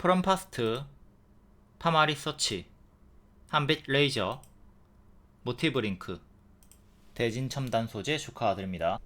프롬파스트, 파마리 서치, 한빛 레이저, 모티브 링크, 대진 첨단 소재 축하드립니다.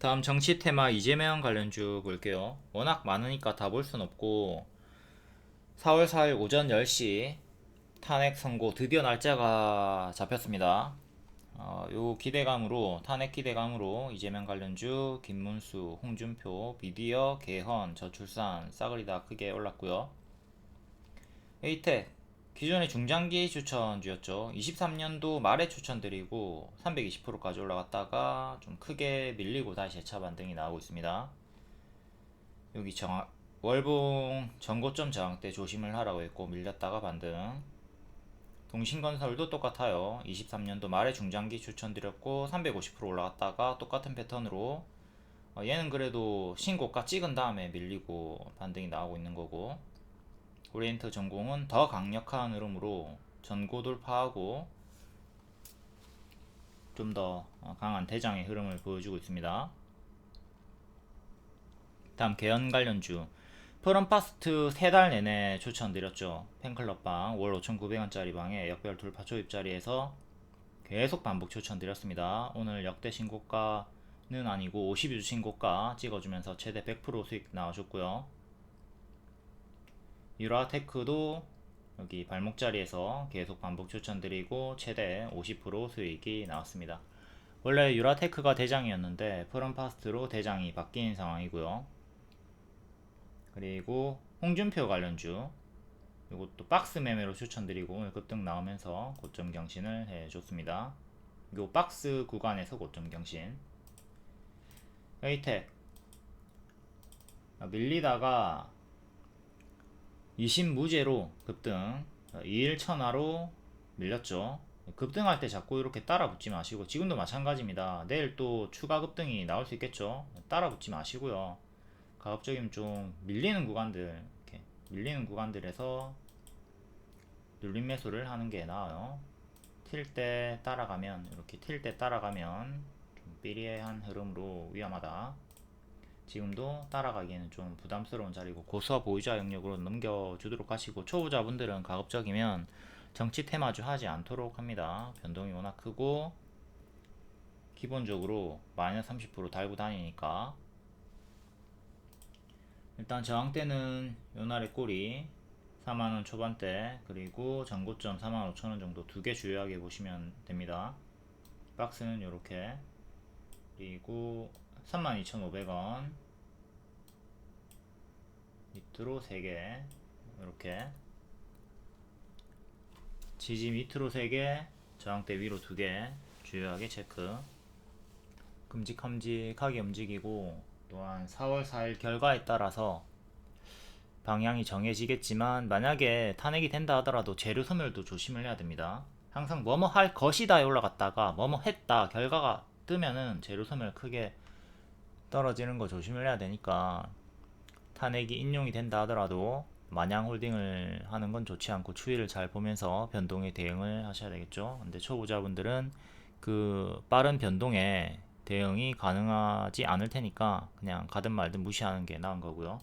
다음 정치 테마 이재명 관련 주 볼게요. 워낙 많으니까 다 볼 순 없고 4월 4일 오전 10시 탄핵 선고 드디어 날짜가 잡혔습니다. 어, 요 기대감으로 탄핵 기대감으로 이재명 관련주 김문수, 홍준표, 미디어, 개헌, 저출산 싸그리 다 크게 올랐고요. 에이텍 기존의 중장기 추천주였죠. 23년도 말에 추천드리고 320%까지 올라갔다가 좀 크게 밀리고 다시 재차 반등이 나오고 있습니다. 여기 정 월봉 전고점 저항대 조심을 하라고 했고 밀렸다가 반등. 동신건설도 똑같아요. 23년도 말에 중장기 추천드렸고 350% 올라갔다가 똑같은 패턴으로 어, 얘는 그래도 신고가 찍은 다음에 밀리고 반등이 나오고 있는 거고 오리엔트 전공은 더 강력한 흐름으로 전고 돌파하고 좀 더 강한 대장의 흐름을 보여주고 있습니다. 다음 개연 관련주 프롬파스트 3달 내내 추천드렸죠. 팬클럽방 월 5,900원짜리 방에 역별 돌파 초입 자리에서 계속 반복 추천드렸습니다. 오늘 역대 신고가는 아니고 52주 신고가 찍어주면서 최대 100% 수익 나와줬고요. 유라테크도 여기 발목 자리에서 계속 반복 추천드리고 최대 50% 수익이 나왔습니다. 원래 유라테크가 대장이었는데 프롬파스트로 대장이 바뀐 상황이고요. 그리고 홍준표 관련주 이것도 박스 매매로 추천드리고 급등 나오면서 고점 경신을 해줬습니다. 요 박스 구간에서 고점 경신. 에이텍 밀리다가 20무제로 급등 2일 천하로 밀렸죠. 급등할 때 자꾸 이렇게 따라 붙지 마시고 지금도 마찬가지입니다. 내일 또 추가 급등이 나올 수 있겠죠. 따라 붙지 마시고요. 가급적이면 좀 밀리는 구간들 이렇게 밀리는 구간들에서 눌림 매수를 하는 게 나아요. 튈 때 따라가면 이렇게 튈 때 따라가면 좀 삐리한 흐름으로 위험하다. 지금도 따라가기에는 좀 부담스러운 자리고 고수와 보유자 영역으로 넘겨주도록 하시고 초보자분들은 가급적이면 정치 테마주 하지 않도록 합니다. 변동이 워낙 크고 기본적으로 마이너스 30% 달고 다니니까 일단 저항대는 요날의 꼬리 4만원 초반대 그리고 전고점 4만 5천원 정도 두 개 주요하게 보시면 됩니다. 박스는 이렇게 그리고 32,500원 밑으로 3개 이렇게. 지지 밑으로 3개 저항대 위로 2개 주요하게 체크. 끔직함직하게 움직이고 또한 4월 4일 결과에 따라서 방향이 정해지겠지만 만약에 탄핵이 된다 하더라도 재료 소멸도 조심을 해야 됩니다. 항상 뭐뭐 할 것이다에 올라갔다가 뭐뭐 했다 결과가 뜨면은 재료 소멸 크게 떨어지는 거 조심을 해야 되니까 탄핵이 인용이 된다 하더라도 마냥 홀딩을 하는 건 좋지 않고 추이를 잘 보면서 변동에 대응을 하셔야 되겠죠. 근데 초보자분들은 그 빠른 변동에 대응이 가능하지 않을 테니까 그냥 가든 말든 무시하는 게 나은 거고요.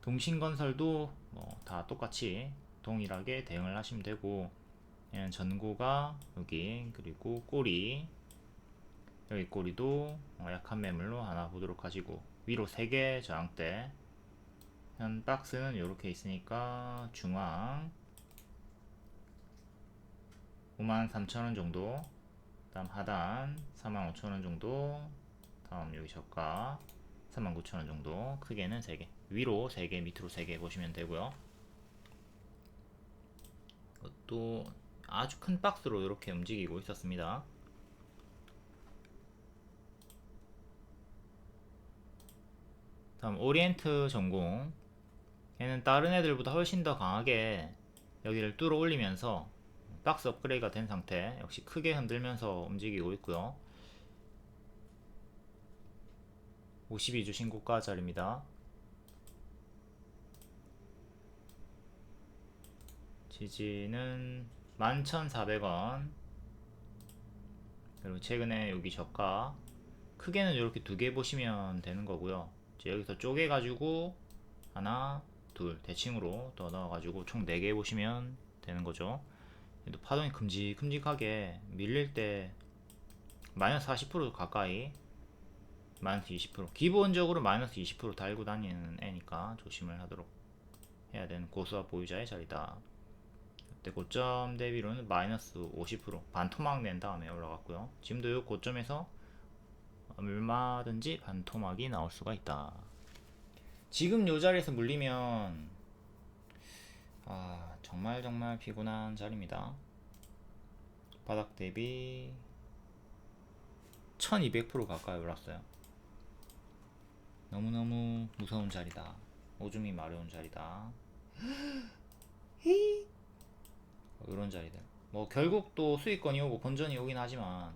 동신건설도 뭐 다 똑같이 동일하게 대응을 하시면 되고 전고가 여기 그리고 꼬리 여기 꼬리도 약한 매물로 하나 보도록 하시고 위로 3개 저항대 현 박스는 이렇게 있으니까 중앙. 53,000원 정도. 다음 하단 45,000원 정도. 다음 여기 저가 39,000원 정도. 크게는 3개. 위로 3개 밑으로 3개 보시면 되고요. 이것도 아주 큰 박스로 이렇게 움직이고 있었습니다 다음 오리엔트 전공 얘는 다른 애들보다 훨씬 더 강하게 여기를 뚫어 올리면서 박스 업그레이드가 된 상태 역시 크게 흔들면서 움직이고 있고요. 52주 신고가 자리입니다. 지지는 11,400원. 그리고 최근에 여기 저가 크게는 이렇게 두 개 보시면 되는 거고요 여기서 쪼개 가지고 하나 둘 대칭으로 더 넣어가지고 총 4개 보시면 되는 거죠. 얘도 파동이 큼직큼직하게 밀릴 때 마이너스 40% 가까이 마이너스 20% 기본적으로 마이너스 20% 달고 다니는 애니까 조심을 하도록 해야 되는 고수와 보유자의 자리다. 그때 고점 대비로는 마이너스 50% 반토막 낸 다음에 올라갔고요. 지금도 이 고점에서 얼마든지 반토막이 나올 수가 있다. 지금 요 자리에서 물리면 아 정말 정말 피곤한 자리입니다. 바닥 대비 1200% 가까이 올랐어요. 너무너무 무서운 자리다. 오줌이 마려운 자리다. 이런 자리들. 뭐 결국 또 수익권이 오고 본전이 오긴 하지만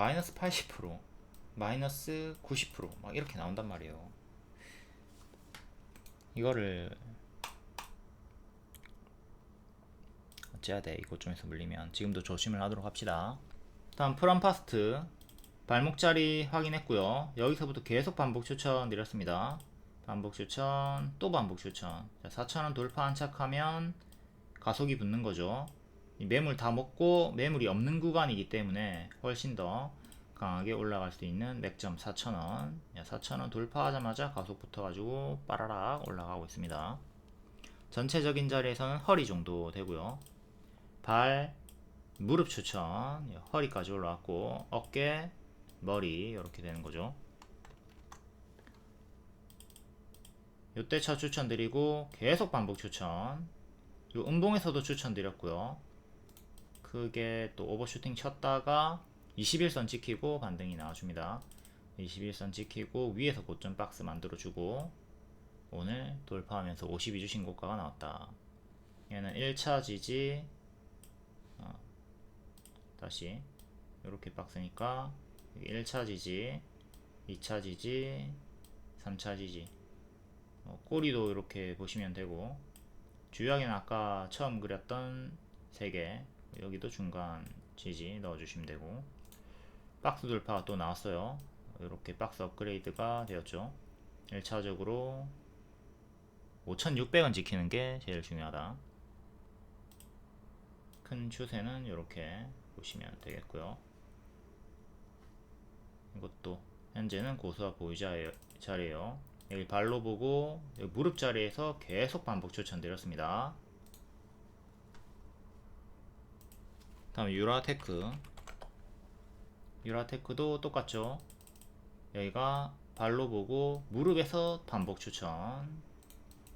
마이너스 80% 마이너스 90%막 이렇게 나온단 말이에요. 이거를 어째야 돼 이것 좀에서 물리면 지금도 조심을 하도록 합시다. 다음 프람파스트 발목 자리 확인했고요. 여기서부터 계속 반복 추천 드렸습니다. 반복 추천 또 반복 추천. 자, 4,000원 돌파 안착하면 가속이 붙는 거죠. 이 매물 다 먹고 매물이 없는 구간이기 때문에 훨씬 더 강하게 올라갈 수 있는 맥점 4,000원. 4,000원 돌파하자마자 가속 붙어가지고 빠라락 올라가고 있습니다. 전체적인 자리에서는 허리 정도 되고요. 발, 무릎 추천, 허리까지 올라왔고 어깨, 머리 이렇게 되는 거죠. 요때 차 추천드리고 계속 반복 추천. 요 음봉에서도 추천드렸고요. 크게 또 오버슈팅 쳤다가 21선 찍히고 반등이 나와줍니다. 21선 찍히고 위에서 고점 박스 만들어주고 오늘 돌파하면서 52주 신고가가 나왔다. 얘는 1차 지지 어, 다시 이렇게 박스니까 1차 지지 2차 지지 3차 지지 어, 꼬리도 이렇게 보시면 되고 주요하게는 아까 처음 그렸던 3개 여기도 중간 지지 넣어주시면 되고. 박스 돌파가 또 나왔어요. 이렇게 박스 업그레이드가 되었죠. 1차적으로 5600원 지키는 게 제일 중요하다. 큰 추세는 이렇게 보시면 되겠고요. 이것도 현재는 고수와 보유자 자리에요. 여기 발로 보고 여기 무릎 자리에서 계속 반복 추천드렸습니다 다음 유라테크. 유라테크도 똑같죠? 여기가 발로 보고 무릎에서 반복 추천.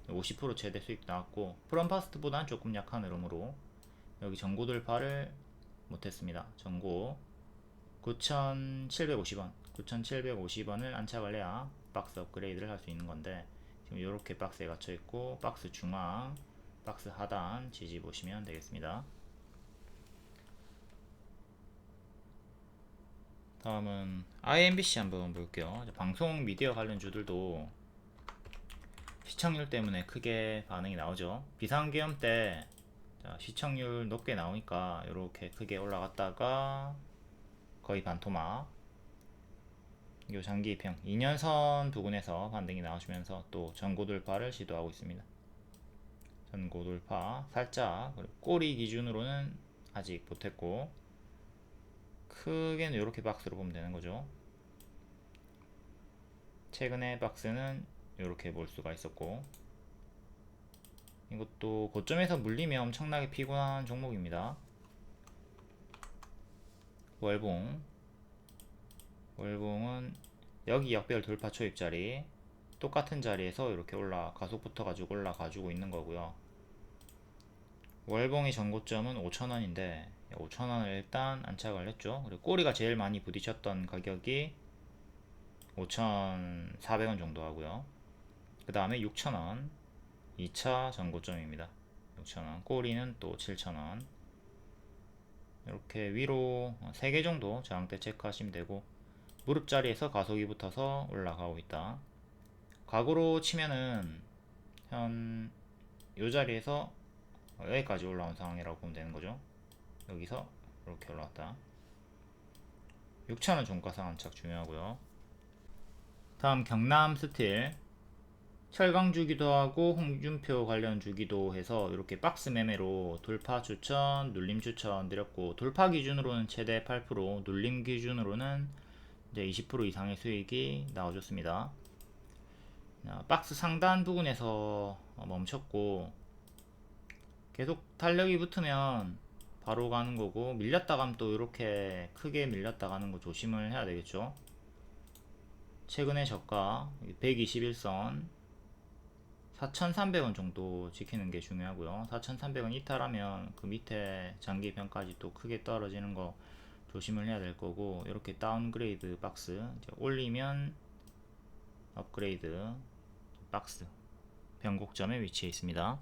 50% 최대 수익 나왔고 프롬파스트보다는 조금 약한 흐름으로 여기 전고 돌파를 못했습니다. 전고. 9,750원. 9,750원을 안착을 해야 박스 업그레이드를 할 수 있는 건데 지금 이렇게 박스에 갇혀 있고 박스 중앙 박스 하단 지지 보시면 되겠습니다 다음은 IMBC 한번 볼게요. 방송 미디어 관련 주들도 시청률 때문에 크게 반응이 나오죠. 비상계엄 때 시청률 높게 나오니까 이렇게 크게 올라갔다가 거의 반토막 요 장기입형 2년선 부근에서 반등이 나오시면서 또 전고 돌파를 시도하고 있습니다. 전고 돌파 살짝 꼬리 기준으로는 아직 못했고 크게는 이렇게 박스로 보면 되는 거죠. 최근에 박스는 이렇게 볼 수가 있었고 이것도 고점에서 물리면 엄청나게 피곤한 종목입니다. 월봉 월봉은 여기 역별 돌파 초입 자리 똑같은 자리에서 이렇게 올라 가속 붙어 가지고 올라가지고 있는 거고요. 월봉의 전고점은 5천원인데 5천원을 일단 안착을 했죠. 그리고 꼬리가 제일 많이 부딪혔던 가격이 5,400원 정도 하고요. 그 다음에 6,000원 2차 전고점입니다. 6,000원 꼬리는 또 7,000원 이렇게 위로 3개 정도 저항대 체크하시면 되고 무릎 자리에서 가속이 붙어서 올라가고 있다. 각오로 치면은 현 요 자리에서 여기까지 올라온 상황이라고 보면 되는 거죠. 여기서 이렇게 올라왔다. 6,000원 종가상 안착 중요하고요. 다음 경남 스틸 철강 주기도 하고 홍준표 관련 주기도 해서 이렇게 박스 매매로 돌파 추천, 눌림 추천 드렸고 돌파 기준으로는 최대 8%, 눌림 기준으로는 이제 20% 이상의 수익이 나와줬습니다. 자, 박스 상단 부분에서 어, 멈췄고 계속 탄력이 붙으면 바로 가는 거고 밀렸다 가면 또 이렇게 크게 밀렸다 가는 거 조심을 해야 되겠죠. 최근의 저가 121선 4,300원 정도 지키는 게 중요하고요. 4,300원 이탈하면 그 밑에 장기변까지 또 크게 떨어지는 거 조심을 해야 될 거고 이렇게 다운그레이드 박스 올리면 업그레이드 박스 변곡점에 위치해 있습니다.